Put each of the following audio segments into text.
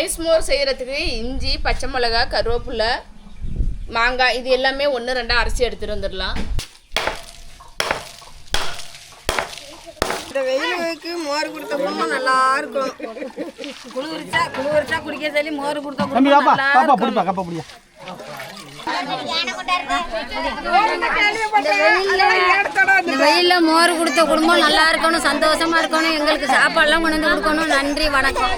Ice மோர் செய்கிறதுக்கு இஞ்சி பச்சை மிளகா கருவேப்பிலை மாங்காய் இது எல்லாமே ஒன்று ரெண்டாக அரைச்சி எடுத்துகிட்டு வந்துடலாம். இந்த வெயிலுக்கு மோர் கொடுத்த குடும்பம் நல்லா இருக்கும். குளிர்ச்சா குளிர்ச்சா குடிக்க சொல்லி மோர் கொடுத்த தம்பி குடும்பம் வாப்பா நல்லா வாப்பா இருக்கும். பிடிப்பா கப்பா பிடியா. இந்த வெயில்ல மோர் கொடுத்த குடும்பம் நல்லா இருக்கணும் சந்தோஷமா இருக்கணும். எங்களுக்கு சாப்பாடுலாம் கொண்டு வந்து கொடுக்கணும். நன்றி வணக்கம்.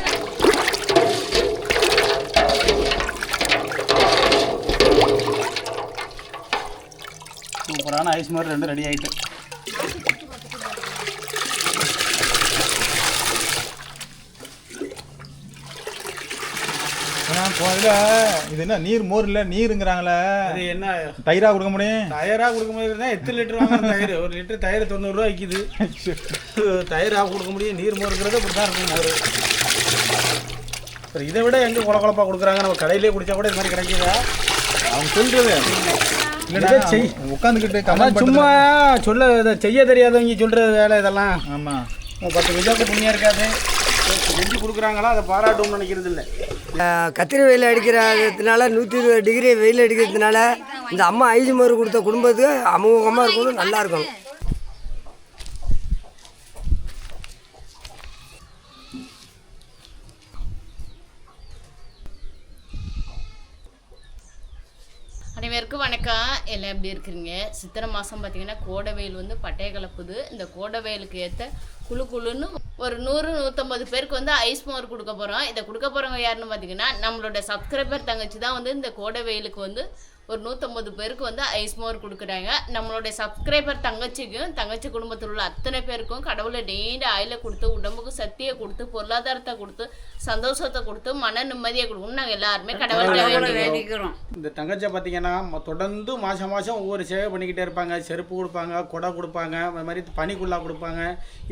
சூப்பரான ஐஸ் மாதிரி ரெண்டும் ரெடி ஆயிட்டு. போதில் இது என்ன நீர் மோர் இல்லை நீருங்கிறாங்களே. அது என்ன? தயிரா கொடுக்க முடியும்? தயிராக கொடுக்க முடியாது எத்தனை லிட்டர் வாங்குற தயிர்? ஒரு லிட்டர் தயிர் தொண்ணூறுரூவா விற்கிது தயிராக கொடுக்க முடியும் நீர் மோருங்கிறது இப்படி தான் இருக்கும் மோர். இதை விட எங்கே குழ குழப்பா கொடுக்குறாங்க? நம்ம கடையிலே குடிச்சா கூட இது மாதிரி கிடைக்குதா? அவங்க சொல்றது. உட்காந்துக்கிட்டு சும்மா சொல்ல இதை செய்ய தெரியாதவங்க சொல்கிற வேலை இதெல்லாம். ஆமா. பத்து விஜாக்கு புண்ணியம் இருக்காது. செஞ்சு கொடுக்குறாங்களா? அதை பாராட்டணும்னு நினைக்கிறது இல்லை. கத்திரி வெயில் அடிக்கிறதுனால நூற்றி இருபது டிகிரி வெயில் அடிக்கிறதுனால இந்த அம்மா ஐஸ் மோர் கொடுத்த குடும்பத்துக்கு அமோகமாக இருக்கணும் நல்லா இருக்கணும் அனைவருக்கும் வணக்கம் எல்லாம் எப்படி இருக்கிறீங்க? சித்திரை மாதம் பார்த்தீங்கன்னா கோடை வெயில் வந்து பட்டைய கலப்புது. இந்த கோடை வெயிலுக்கு ஏற்ற குழு குழுன்னு ஒரு நூறு நூற்றம்பது பேருக்கு வந்து ஐஸ் மோர் கொடுக்க போகிறோம் இதை கொடுக்க போகிறவங்க யாருன்னு பார்த்தீங்கன்னா நம்மளோட சப்ஸ்கிரைபர் தங்கச்சி தான் வந்து இந்த கோடை வெயிலுக்கு வந்து ஒரு நூற்றம்பது பேருக்கு வந்து ஐஸ் மோர் கொடுக்குறாங்க. நம்மளுடைய சப்ஸ்கிரைபர் தங்கச்சிக்கும் தங்கச்சி குடும்பத்தில் உள்ள அத்தனை பேருக்கும் கடவுளை நீண்ட ஆயில கொடுத்து உடம்புக்கு சக்தியை கொடுத்து பொருளாதாரத்தை கொடுத்து சந்தோஷத்தை கொடுத்து மன நிம்மதியை கொடுக்கணும் நாங்கள் எல்லாருமே வேண்டிக்கிறோம். இந்த தங்கச்சியை பார்த்தீங்கன்னா தொடர்ந்து மாதம் மாதம் ஒவ்வொரு சேவை பண்ணிக்கிட்டே இருப்பாங்க. செருப்பு கொடுப்பாங்க கொடை கொடுப்பாங்க அது மாதிரி பனிக்குள்ளா கொடுப்பாங்க.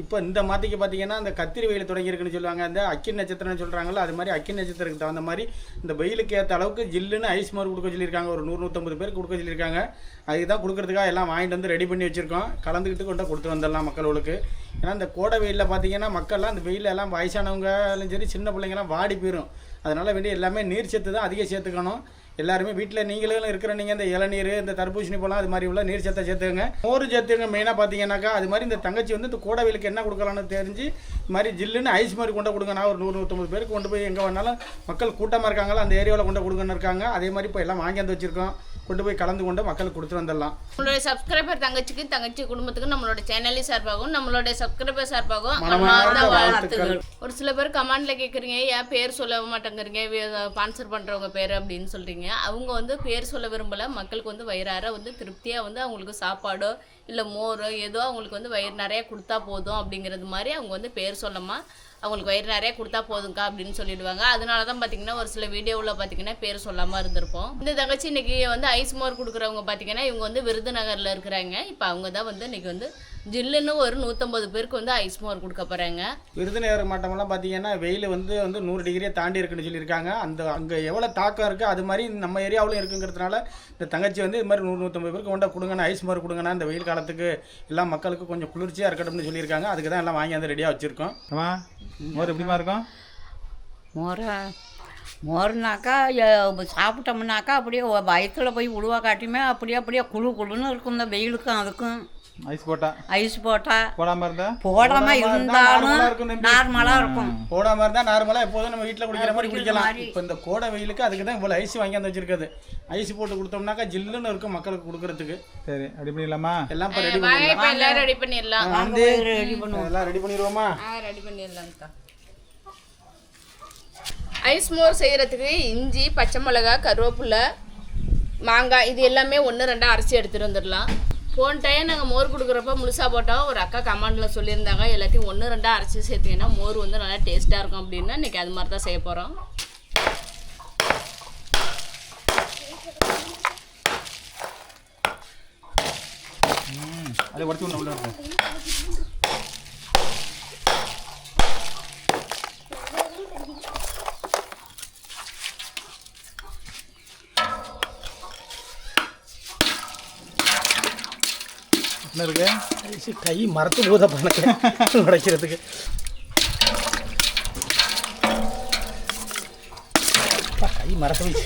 இப்போ இந்த மாதத்துக்கு பார்த்தீங்கன்னா இந்த கத்திரி வெயில் தொடங்கியிருக்குன்னு சொல்லுவாங்க. இந்த அக்கி நட்சத்திரம்னு சொல்கிறாங்கல்ல அது மாதிரி அக்கி நட்சத்திரத்துக்கு தகுந்த மாதிரி இந்த வெயிலுக்கு ஏற்ற அளவுக்கு ஜில்லுன்னு ஐஸ் மாதிரி கொடுக்க சொல்லியிருக்காங்க. ஒரு நூறு நூற்றம்பது பேர் கொடுக்க சொல்லியிருக்காங்க. அதுக்கு தான் கொடுக்கறதுக்காக எல்லாம் வாங்கிட்டு வந்து ரெடி பண்ணி வச்சுருக்கோம். கலந்துக்கிட்டு கொண்டு கொடுத்து வந்துடலாம் மக்களுக்கு ஏன்னா இந்த கோடை வெயிலில் பார்த்தீங்கன்னா மக்கள்லாம் அந்த வெயிலில் எல்லாம் வயசானவங்களும் சரி சின்ன பிள்ளைங்கலாம் வாடி போயிடும் அதனால் வேண்டிய எல்லாமே நீர் சேர்த்து தான் அதிகம் சேர்த்துக்கணும். எல்லாருமே வீட்டில் நீங்களும் இருக்கிற நீங்கள் இந்த இளநீர் இந்த தர்பூசணி பழம் அது மாதிரி உள்ள நீர் சத்தை சேர்த்துங்க மோர் சேர்த்துங்க மெயினாக பார்த்தீங்கன்னாக்கா அது மாதிரி இந்த தங்கச்சி வந்து இந்த கோடை என்ன கொடுக்கலாம்னு தெரிஞ்சு இது மாதிரி ஜில்லுன்னு ஐஸ் மாதிரி கொண்டு கொடுங்க. நான் ஒரு நூறு நூற்றம்பது பேருக்கு கொண்டு போய் எங்கே வேணாலும் மக்கள் கூட்டமாக இருக்காங்களோ அந்த ஏரியாவில் கொண்டு கொடுங்கன்னு இருக்காங்க. அதே மாதிரி இப்போ எல்லாம் வாங்கி வந்து வச்சுருக்கோம். கொண்டு போய் கலந்து கொண்டு மக்களுக்கு கொடுத்துட்டு வந்துடலாம். நம்மளுடைய சப்ஸ்கிரைபர் தங்கச்சிக்கும் தங்கச்சி குடும்பத்துக்கும் நம்மளோட சேனலி சார்பாகவும் நம்மளுடைய சப்ஸ்கிரைபர் சார்பாகவும் ஒரு சில பேர் கமெண்ட்ல கேட்குறீங்க ஏன் பேர் சொல்ல மாட்டேங்கிறீங்க? ஸ்பான்சர் பண்றவங்க பேர்? அப்படின்னு சொல்றீங்க. அவங்க வந்து பேர் சொல்ல விரும்பல. மக்களுக்கு வந்து வயிறார வந்து திருப்தியா வந்து அவங்களுக்கு சாப்பாடோ இல்லை மோரோ ஏதோ அவங்களுக்கு வந்து வயிறு நிறைய கொடுத்தா போதும் அப்படிங்கிறது மாதிரி அவங்க வந்து பேர் சொல்லாமா அவங்களுக்கு வயிறு நிறைய கொடுத்தா போதும்க்கா அப்படின்னு சொல்லிடுவாங்க. அதனால தான் பார்த்தீங்கன்னா ஒரு சில வீடியோவில் பார்த்தீங்கன்னா பேர் சொல்லாமல் இருந்திருப்போம். இந்த தங்கச்சி இன்னைக்கு வந்து ஐஸ் மோர் கொடுக்குறவங்க பார்த்தீங்கன்னா இவங்க வந்து விருதுநகரில் இருக்கிறாங்க. இப்போ அவங்க தான் வந்து இன்னைக்கு வந்து ஜில்லுன்னு ஒரு நூற்றம்பது பேருக்கு வந்து ஐஸ் மோர் கொடுக்க போகிறாங்க விருதுநகர் மாவட்டமெல்லாம் பார்த்தீங்கன்னா வெயில் வந்து வந்து நூறு டிகிரியை தாண்டி இருக்குன்னு சொல்லியிருக்காங்க. அந்த அங்கே எவ்வளோ தாக்கம் இருக்குது அது மாதிரி நம்ம ஏரியாவிலும் இருக்குங்கிறதுனால இந்த தங்கச்சி வந்து இது மாதிரி நூறு நூற்றம்பது பேருக்கு கொண்டா கொடுங்கண்ணா ஐஸ் மாதிரி கொடுங்கண்ணா இந்த வெயில் காலத்துக்கு எல்லா மக்களுக்கு கொஞ்சம் குளிர்ச்சியாக இருக்கட்டும்னு சொல்லியிருக்காங்க. அதுக்கு தான் எல்லாம் வாங்கி வந்து ரெடியாக வச்சுருக்கோம். ஆமா மோர் எப்படிமா இருக்கும்? மோர் மோர்னாக்கா சாப்பிட்டோம்னாக்கா அப்படியே வயித்துல போய் உழுவா காட்டியுமே அப்படியே அப்படியே குழு குழுன்னு இருக்கும் இந்த வெயிலுக்கும் அதுக்கும். ஐஸ் போட்டா? ஐஸ் போட்டா? போடாம இருந்தா? போடாம நார்மலா இருந்தாலும். நார்மலா இருக்கும் போடாமல் இருந்தால் நார்மலாக எப்போதும் நம்ம வீட்டில் குடிக்கிற மாதிரி குடிக்கலாம். இப்போ இந்த கோடை வெயிலுக்கு அதுக்கு தான் இவ்வளோ ஐஸ் வாங்கி வந்து வச்சிருக்குது ஐஸ் போட்டு கொடுத்தோம்னாக்கா ஜில்லுன்னு இருக்கும் மக்களுக்கு கொடுக்கறதுக்கு. சரி அப்படி பண்ணிடலாமா? எல்லாம் ரெடி வாங்க பண்ணிடலாம். எல்லாம் ரெடி பண்ணிடலாம். வந்து ரெடி பண்ணுவோம். எல்லாம் ரெடி பண்ணிடுவோமா? ரெடி பண்ணிடலாம்க்கா ஐஸ் மோர் செய்கிறதுக்கு இஞ்சி பச்சை மிளகா கருவேப்பிலை மாங்காய் இது எல்லாமே ஒன்று ரெண்டாக அரைச்சி எடுத்துகிட்டு வந்துடலாம். போன டைம் நாங்கள் மோர் கொடுக்குறப்ப முழுசாக போட்டோம் ஒரு அக்கா கமெண்டில் சொல்லியிருந்தாங்க எல்லாத்தையும் ஒன்று ரெண்டாக அரைச்சி சேர்த்தீங்கன்னா மோர் வந்து நல்லா டேஸ்ட்டாக இருக்கும் அப்படின்னா. இன்றைக்கி அது மாதிரி தான் செய்ய போகிறோம் அதை உடச்சி ஒன்று உள்ள என்ன இருக்கு கை மரத்து போத பண்ண உடைக்கிறதுக்கு கை மரத்து போய்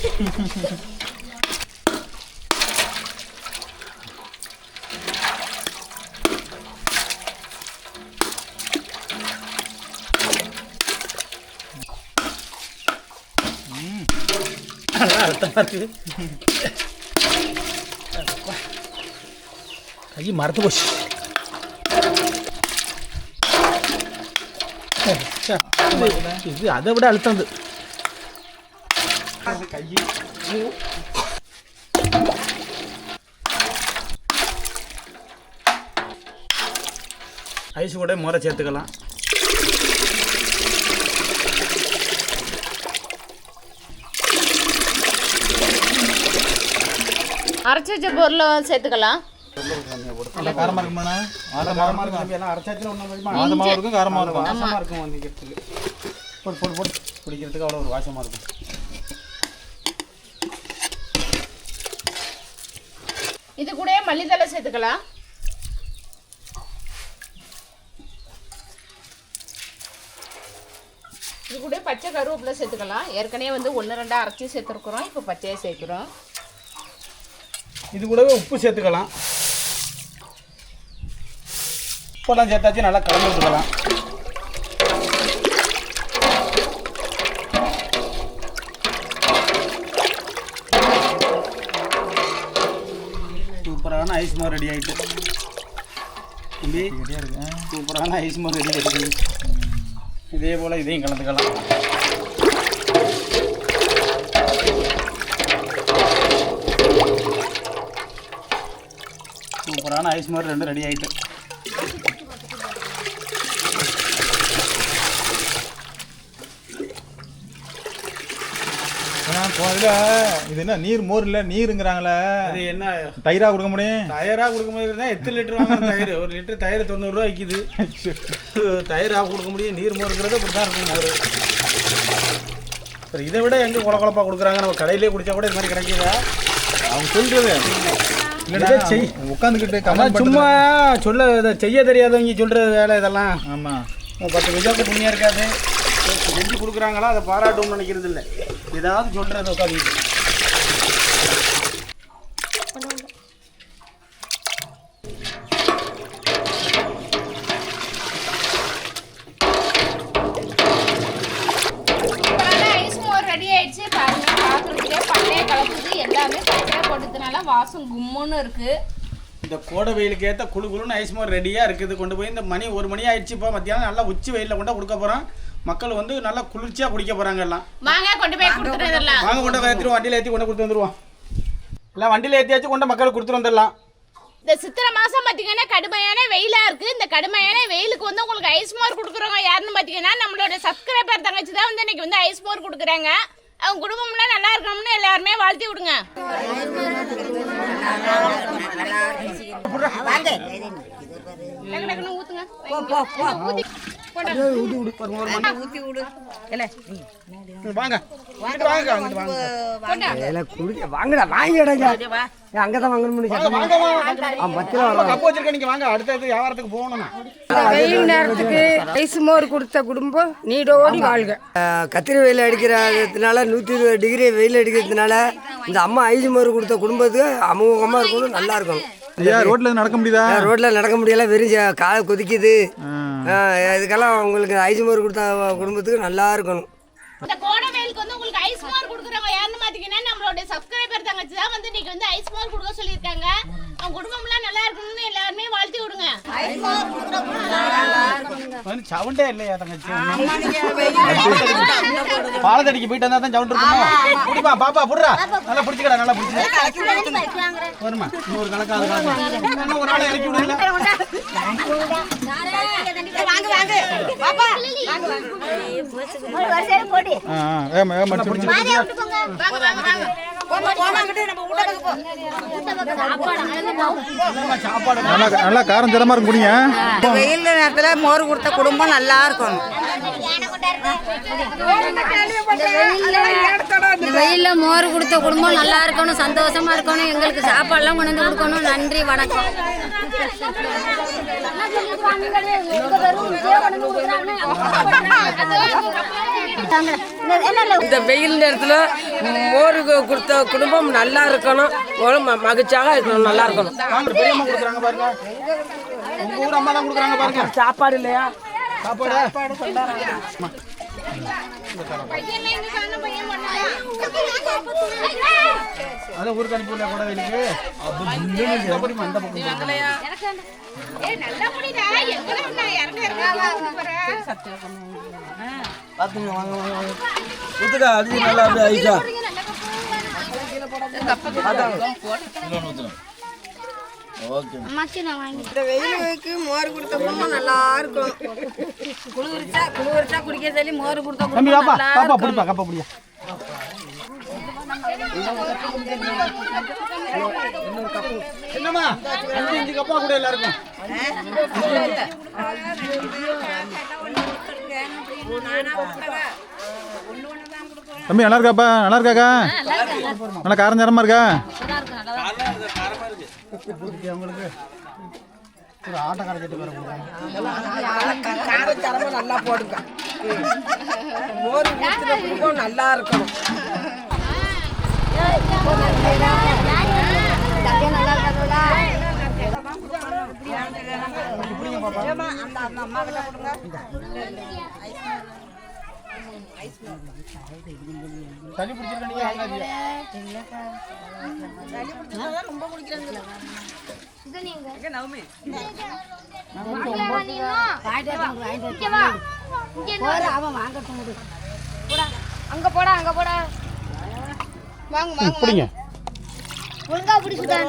நல்லா அழுத்தமாக இருக்குது கை மரத்து போச்சு ச்சே, இது- இது அதை விட அழுத்தம் ஐஸ் கூட முறை சேர்த்துக்கலாம் அரைச்சி வச்ச பொருளை சேர்த்துக்கலாம். இருக்குமாண்ணா இருக்கும் தம்பி, எல்லாம் அரைச்சாச்சுல ஒன்றும் ஆதமாக இருக்கும் காரமாக இருக்கும் வாசமாக இருக்கும் போட்டு போட்டு போட்டு குடிக்கிறதுக்கு அவ்வளோ ஒரு வாசமாக இருக்கும் இது கூட மல்லித்தலை சேர்த்துக்கலாம் இது கூட பச்சை கருவேப்பிலை சேர்த்துக்கலாம் ஏற்கனவே வந்து ஒன்று ரெண்டாக அரைச்சி சேர்த்துருக்குறோம் இப்போ பச்சையை சேர்க்குறோம் இது கூடவே உப்பு சேர்த்துக்கலாம். உப்பெல்லாம் சேர்த்தாச்சு நல்லா கலந்து விட்டுக்கலாம் சூப்பரான ஐஸ் மோர் ரெடி ஆயிட்டு. தம்பி சூப்பரான ஐஸ் மோர் ரெடி ஆகிட்டு இதே போல் இதையும் கலந்துக்கலாம். சூப்பரான ஐஸ் மோர் ரெண்டு ரெடி ஆகிட்டு போதில் இது என்ன நீர் மோர் இல்லை? நீருங்கிறாங்களே. அது என்ன? தயிராக கொடுக்க முடியும்? தயிராக கொடுக்கும்போது தான் எத்தனை லிட்டர் வாங்க தயிர். ஒரு லிட்டர் தயிர் தொண்ணூறுரூவா விற்கிது தயிராக கொடுக்க முடியும் நீர் மோருங்கிறது இப்படி தான் இருக்கும் மோர் சரி இதை விட எங்கே குழ குழப்பா கொடுக்குறாங்க? நம்ம கடையிலே குடிச்சா கூட இது மாதிரி கிடைக்குதா? அவங்க செய். உட்காந்துக்கிட்டு சும்மா சொல்ல இதை செய்ய தெரியாதவங்க சொல்கிற வேலை இதெல்லாம். ஆமாம் பத்து விஜாக்கு புண்ணியம் இருக்காது. செஞ்சு கொடுக்குறாங்களா? அதை பாராட்டும்னு நினைக்கிறது இல்லை ஏதாவது சொல்கிறது ஆயிடுச்சு. போட்டதுனால வாசம் கும்முன்னு இருக்குது இந்த கோடை வெயிலுக்கு ஏற்ற குளு குளுன்னு ஐஸ் மோர் ரெடியாக இருக்குது. கொண்டு போய் இந்த மணி ஒரு மணி ஆயிடுச்சுப்பா மத்தியானம் நல்லா உச்சி வெயிலில் கொண்டு கொடுக்க போகிறோம் மக்கள் வந்து நல்லா குளிர்ச்சியாக குடிக்க போகிறாங்க எல்லாம். வாங்க கொண்டு போய் கொடுத்துருந்துடலாம் வாங்க கொண்டு போய் ஏற்றிடுவோம் வண்டியில் ஏற்றி கொண்டு கொடுத்து வந்துடுவோம் எல்லாம் வண்டியில் ஏற்றியாச்சும் கொண்டு மக்களுக்கு கொடுத்துட்டு வந்துடலாம். இந்த சித்திரை மாசம் பாத்தீங்கன்னா கடுமையான வெயிலா இருக்கு. இந்த கடுமையான வெயிலுக்கு வந்து உங்களுக்கு ஐஸ் மோர் கொடுக்குறவங்க யாருன்னு பாத்தீங்கன்னா நம்மளோட சப்ஸ்கிரைபர் தங்கச்சி தான் வந்து இன்னைக்கு வந்து ஐஸ் மோர் கொடுக்குறாங்க. அவங்க குடும்பம்லாம் நல்லா இருக்கணும்னு எல்லாருமே வாழ்த்தி விடுங்க. ஊத்தி வாங்க. வாங்க குடிக்க வாங்கடா வாங்கிடாங்க அங்கே தான் வாங்கணும்னு சத்தமா வாங்க வாங்க ஆ பத்தில் வரலாம் கப்பு வச்சிருக்க நீங்க வாங்க. அடுத்தது வியாபாரத்துக்கு போகணும் வெயில் நேரத்துக்கு ஐஸ் மோர் கொடுத்த குடும்பம் நீடோடி வாழ்க. கத்திரி வெயில் அடிக்கிறதுனால நூற்றி இருபது டிகிரி வெயில் அடிக்கிறதுனால இந்த அம்மா ஐஸ் மோர் கொடுத்த குடும்பத்துக்கு அமோகமாக இருக்கணும் நல்லா இருக்கணும். ஐயா ரோட்டில் நடக்க முடியுதா? ரோட்டில் நடக்க முடியல வெறும் காலை கொதிக்குது. இதுக்கெல்லாம் உங்களுக்கு ஐஸ் மோர் கொடுத்த குடும்பத்துக்கு நல்லா இருக்கணும். இந்த கோடை வெயிலுக்கு வந்து உங்களுக்கு ஐஸ் மோர் கொடுக்குறவங்க யாருன்னு பாத்தீங்கன்னா நம்மளோட சப்ஸ்கிரைபர் தங்கச்சி தான் வந்து இன்னைக்கு வந்து ஐஸ் மோர் கொடுக்க சொல்லியிருக்காங்க. அவங்க குடும்பம்லாம் நல்லா இருக்கணும்னு எல்லாருமே வாழ்த்தி விடுங்க. வந்து சவுண்டே இல்லையா தங்கச்சி? பாலத்தடிக்கு போயிட்டு வந்தா தான் சவுண்ட் இருக்குமோ? குடிப்பா பாப்பா புடுறா. நல்லா பிடிச்சிக்கடா நல்லா பிடிச்சி. வருமா இன்னொரு கணக்காக ஒரு நாள் இறக்கி மடிச்சு வாங்க வாங்க. சாப்பாடு நல்லா நல்லா காரம் தரமாக இருக்கும் குடிங்க. வெயில் நேரத்தில் மோர் கொடுத்த குடும்பம் நல்லா இருக்கும். வெயிலில் மோர் கொடுத்த குடும்பம் நல்லா இருக்கணும் சந்தோஷமா இருக்கணும் எங்களுக்கு சாப்பாடுலாம் கொண்டு வந்து கொடுக்கணும். நன்றி வணக்கம். இந்த வெயில் நேரத்தில் மோர் கொடுத்த குடும்பம் நல்லா இருக்கணும். மகிழ்ச்சியாக இருக்கணும் நல்லா இருக்கணும். சாப்பாடு இல்லையா? சாப்பாடு? அதான் ஊருக்கு அனுப்பிவிடல கூட வேலைக்கு இந்த பக்கம் அந்த பக்கம் பார்த்துங்க வாங்க வாங்க வாங்க. ஊத்துக்கா அடிச்சு நல்லா அப்படியே ஐசா இந்த வெயிலுக்கு மோர் கொடுத்த குடும்பம் நல்லா இருக்கும். குளிர்ச்சா குளிர்ச்சா குடிக்க சொல்லி மோர் கொடுத்த தம்பி குடும்பம் வாப்பா நல்லா பாப்பா பிடிப்பா கப்பா பிடியா. என்னம்மா? அஞ்சு அஞ்சு கப்பா கூட எல்லாருக்கும். தம்பி நல்லா இருக்காப்பா? நல்லா இருக்காக்கா? நல்லா காரஞ்சாரமா இருக்கா. உங்களுக்கு ஒரு ஆட்டக்கார கட்டி வர காரச்சாரமா நல்லா போடுங்க மோர் குடும்பம் நல்லா இருக்கணும் சளி பிடிச்சிருக்க நீங்க வாங்காதீங்க அங்க போடா அங்க போடா வாங்க வாங்க பிடிங்க ஒழுங்கா பிடிச்சுதான்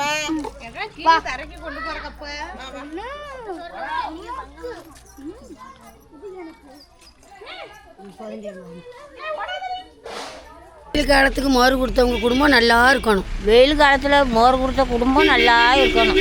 வெயில் காலத்துக்கு மோர் கொடுத்தவங்க குடும்பம் நல்லா இருக்கணும். வெயில் காலத்தில் மோர் கொடுத்த குடும்பம் நல்லா இருக்கணும்.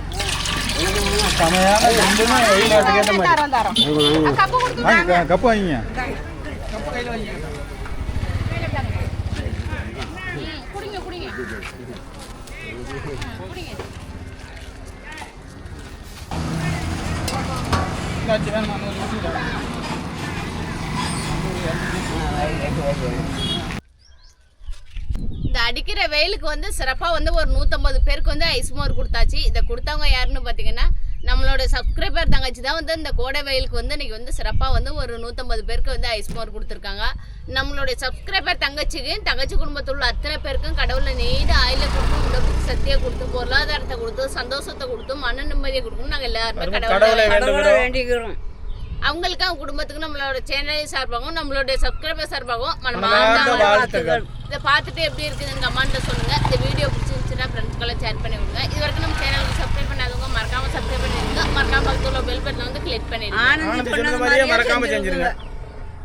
செமையான ரெண்டுமே வெயில் ஏற்ற மாதிரி கப்பு வாங்கிங்க. இந்த அடிக்கிற வெயிலுக்கு வந்து சிறப்பாக வந்து ஒரு நூற்றம்பது பேருக்கு வந்து ஐஸ் மோர் கொடுத்தாச்சு. இதை கொடுத்தவங்க யாருன்னு பார்த்தீங்கன்னா நம்மளோட சப்ஸ்கிரைபர் தங்கச்சி தான் வந்து இந்த கோடை வெயிலுக்கு வந்து இன்னைக்கு வந்து சிறப்பாக வந்து ஒரு நூற்றம்பது பேருக்கு வந்து ஐஸ் மோர் கொடுத்துருக்காங்க. நம்மளுடைய சப்ஸ்கிரைபர் தங்கச்சிக்கு தங்கச்சி குடும்பத்தில் உள்ள அத்தனை பேருக்கும் கடவுளை நீண்ட ஆயில கொடுத்து உடம்புக்கு சக்தியை கொடுத்து பொருளாதாரத்தை கொடுத்து சந்தோஷத்தை கொடுத்து மன நிம்மதியை கொடுக்கணும் நாங்கள் எல்லாருமே கடவுளை வேண்டிக்கிறோம் அவங்களுக்கு அவங்க குடும்பத்துக்கு நம்மளோட சேனல் சார்பாகவும் நம்மளுடைய சப்ஸ்கிரைபர் சார்பாகவும் மனமார்ந்த வாழ்த்துக்கள். இதை பார்த்துட்டு எப்படி இருக்குதுன்னு கமெண்ட்ல சொல்லுங்க. இந்த வீடியோ பிடிச்சிருந்துச்சுன்னா ஃப்ரெண்ட்ஸ்க்கெல்லாம் ஷேர் பண்ணி விடுங்க. இது வரைக்கும் நம்ம சேனலுக்கு சப்ஸ்கிரைப் பண்ணாதவங்க மறக்காம சப்ஸ்கிரைப் பண்ணிருங்க. மறக்காம பக்கத்துல பெல் பட்டனை வந்து கிளிக் பண்ணிடுங்க மறக்காம செஞ்சிருங்க.